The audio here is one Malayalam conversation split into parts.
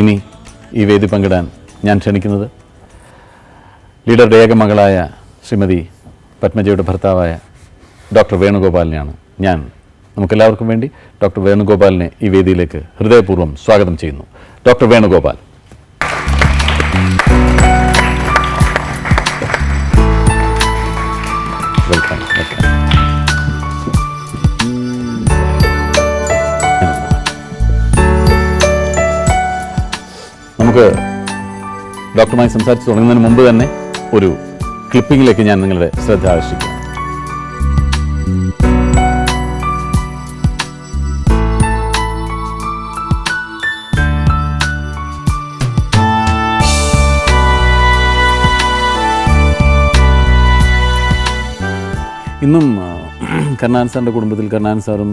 ഇനി ഈ വേദി പങ്കിടാൻ ഞാൻ ക്ഷണിക്കുന്നത് ലീഡറുടെ ഏക മകളായ ശ്രീമതി പത്മജയുടെ ഭർത്താവായ ഡോക്ടർ വേണുഗോപാലിനെയാണ് ഞാൻ. നമുക്കെല്ലാവർക്കും വേണ്ടി ഡോക്ടർ വേണുഗോപാലിനെ ഈ വേദിയിലേക്ക് ഹൃദയപൂർവം സ്വാഗതം ചെയ്യുന്നു. ഡോക്ടർ വേണുഗോപാൽ. വെൽക്കം വെൽക്കം നമുക്ക് ഡോക്ടറുമായി സംസാരിച്ച് തുടങ്ങുന്നതിന് മുമ്പ് തന്നെ ഒരു ക്ലിപ്പിങ്ങിലേക്ക് ഞാൻ നിങ്ങളുടെ ശ്രദ്ധ ആകർഷിക്കാം. ഇന്നും കർണാൻ സാറിന്റെ കുടുംബത്തിൽ കർണാൻ സാറും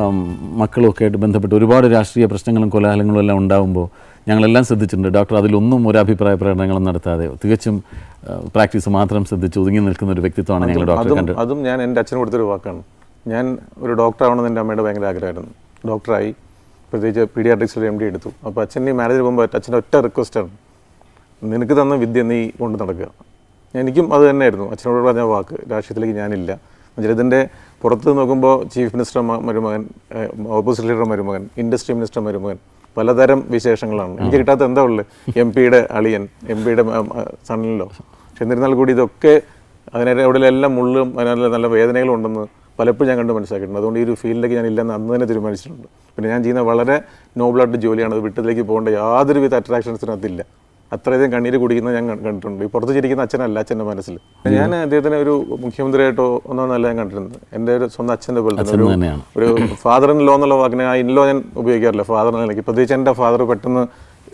ആം, മക്കളും ആയിട്ട് ബന്ധപ്പെട്ട് ഒരുപാട് രാഷ്ട്രീയ പ്രശ്നങ്ങളും കോലാഹലങ്ങളും എല്ലാം ഉണ്ടാകുമ്പോൾ ഞങ്ങളെല്ലാം ശ്രദ്ധിച്ചിട്ടുണ്ട്. ഡോക്ടർ അതിലൊന്നും ഒരു അഭിപ്രായ പ്രകടനങ്ങളും നടത്താതെ തികച്ചും പ്രാക്ടീസ് മാത്രം ശ്രദ്ധിച്ച് ഒതുങ്ങി നിൽക്കുന്ന ഒരു വ്യക്തിത്വമാണ് ഞങ്ങൾ ഡോക്ടർ അതും കണ്ടത്. അതും ഞാൻ എന്റെ അച്ഛന് കൊടുത്തൊരു വാക്കാണ്. ഞാൻ ഒരു ഡോക്ടർ ആവണമെന്ന് എന്റെ അമ്മയുടെ ഭയങ്കര ആഗ്രഹമായിരുന്നു. ഡോക്ടറായി. പ്രത്യേകിച്ച് പീഡിയാട്രിക്സിൽ എം ഡി എടുത്തു. അപ്പോൾ അച്ഛൻ ഈ മാരേജ് പോകുമ്പോൾ അച്ഛന്റെ ഒറ്റ റിക്വസ്റ്റാണ് നിനക്ക് തന്ന വിദ്യ നീ കൊണ്ട് നടക്കുക. എനിക്കും അത് തന്നെയായിരുന്നു. അച്ഛനോട് പറഞ്ഞ വാക്ക്. രാഷ്ട്രീയത്തിലേക്ക് ഞാനില്ല. ഇതിന്റെ പുറത്ത് നോക്കുമ്പോൾ ചീഫ് മിനിസ്റ്റർ മരുമകൻ ഓപ്പോസിറ്റ് ലീഡർ മരുമകൻ ഇൻഡസ്ട്രി മിനിസ്റ്റർ മരുമകൻ പലതരം വിശേഷങ്ങളാണ്. എനിക്ക് കിട്ടാത്ത എന്താ ഉള്ളത് എം പിയുടെ അളിയൻ എം പിയുടെ സണ്ണിലോ പക്ഷെ എന്നിരുന്നാൽ കൂടി ഇതൊക്കെ അതിനെ എവിടെയെല്ലാം മുള്ളും അതിനുള്ള നല്ല വേദനകളും ഉണ്ടെന്ന് പലപ്പോഴും ഞാൻ കണ്ട് മനസ്സിലാക്കിയിട്ടുണ്ട്. അതുകൊണ്ട് ഈ ഒരു ഫീൽഡിലേക്ക് ഞാൻ ഇല്ലെന്ന് അന്ന് തന്നെ തീരുമാനിച്ചിട്ടുണ്ട്. പിന്നെ ഞാൻ ചെയ്യുന്ന വളരെ നോബിളായിട്ട് ജോലിയാണ്. അത് വിട്ടതിലേക്ക് പോകേണ്ട യാതൊരുവിധ അട്രാക്ഷൻസിനും അതില്ല അത്രയധികം കണ്ണീര് കുടിക്കുന്നത് ഞാൻ കണ്ടിട്ടുണ്ട്. ഈ പുറത്ത് ചിരിക്കുന്ന അച്ഛനല്ല അച്ഛന്റെ മനസ്സിൽ. ഞാൻ അദ്ദേഹത്തിനെ ഒരു മുഖ്യമന്ത്രിയായിട്ടോ ഒന്നല്ല ഞാൻ കണ്ടിരുന്നത് എന്റെ ഒരു സ്വന്തം അച്ഛന്റെ പോലെ തന്നെ ഒരു ഫാദർ ഇൻ ലോ എന്നുള്ള വാക്കിനെ ആ ഇൻ ലോ ഞാൻ ഉപയോഗിക്കാറില്ല. ഫാദർ എനിക്ക് പ്രത്യേകിച്ച് എന്റെ ഫാദർ പെട്ടെന്ന്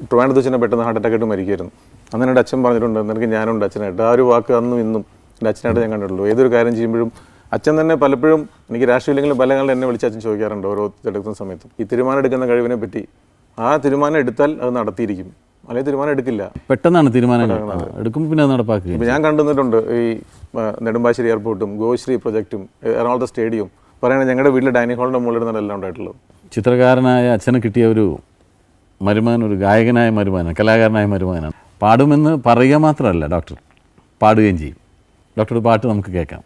ട്രിവാൻഡ്രത്ത് വെച്ച് തന്നെ പെട്ടെന്ന് ഹാർട്ട് അറ്റാക്ക് ആയിട്ട് മരിക്കുമായിരുന്നു. അന്ന് എന്റെ അച്ഛൻ പറഞ്ഞിട്ടുണ്ട് നിനക്ക് ഞാനുണ്ട് അച്ഛനായിട്ട്. ആ ഒരു വാക്ക് അന്നും ഇന്നും എന്റെ അച്ഛനായിട്ട് ഞാൻ കണ്ടിട്ടുള്ളൂ. ഏതൊരു കാര്യം ചെയ്യുമ്പോഴും അച്ഛൻ തന്നെ പലപ്പോഴും എനിക്ക് രാഷ്ട്രീയമില്ലെങ്കിലും പല കാലം എന്നെ വിളിച്ച് അച്ഛൻ ചോദിക്കാറുണ്ട് ഓരോ എടുക്കുന്ന സമയത്തും. ഈ തീരുമാനം എടുക്കുന്ന കഴിവിനെ പറ്റി ആ തീരുമാനം എടുത്താൽ അത് നടത്തിയിരിക്കും. അല്ലെങ്കിൽ തീരുമാനം എടുക്കില്ല. പെട്ടെന്നാണ് തീരുമാനം എടുക്കുമ്പോൾ പിന്നെ അത് നടപ്പാക്കുക ഇപ്പം ഞാൻ കണ്ടുവന്നിട്ടുണ്ട് ഈ നെടുമ്പാശ്ശേരി എയർപോർട്ടും ഗോശ്രീ പ്രൊജക്റ്റും എറണാകുളത്തെ സ്റ്റേഡിയം പറയുകയാണെങ്കിൽ ഞങ്ങളുടെ വീട്ടിൽ ഡൈനിങ് ഹാളിന്റെ മുകളിൽ എല്ലാം ഉണ്ടായിട്ടുള്ളത്. ചിത്രകാരനായ അച്ഛന് കിട്ടിയ ഒരു മരുമാൻ ഒരു ഗായകനായ മരുമാനാണ് കലാകാരനായ മരുമാനാണ് പാടുമെന്ന് പറയുക മാത്രമല്ല ഡോക്ടർ പാടുകയും ചെയ്യും. ഡോക്ടറുടെ പാട്ട് നമുക്ക് കേൾക്കാം.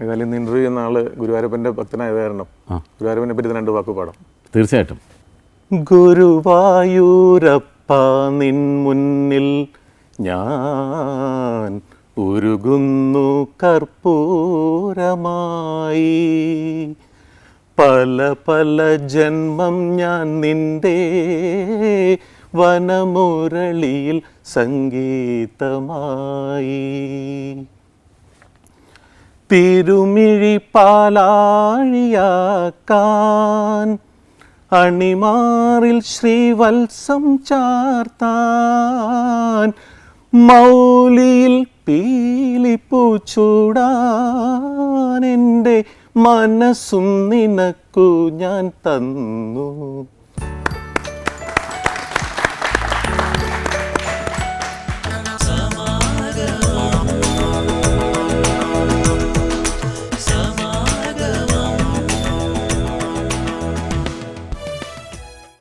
ഏതായാലും ഇന്ന് ഇന്റർവ്യൂ ചെയ്യുന്ന ആൾ ഗുരുവായൂരപ്പന്റെ ഭക്തനായത് കാരണം ആ. ഗുരുവായൂരപ്പനെ പറ്റി രണ്ട് വാക്ക് പാടാം. തീർച്ചയായിട്ടും. ഗുരുവായൂരപ്പ നിൻ മുന്നിൽ ഞാൻ ഉരുകുന്നു കർപ്പൂരമായി. പല പല ജന്മം ഞാൻ നിന്റെ വനമുരളിയിൽ സംഗീതമായി. തിരുമിഴി പാലാഴിയാക്കാൻ അണിമാറിൽ ശ്രീവത്സം ചാർത്താൻ മൗലിയിൽ പീലിപ്പൂച്ചൂടാൻ എന്റെ മനസ്സും നിനക്കു ഞാൻ തന്നു.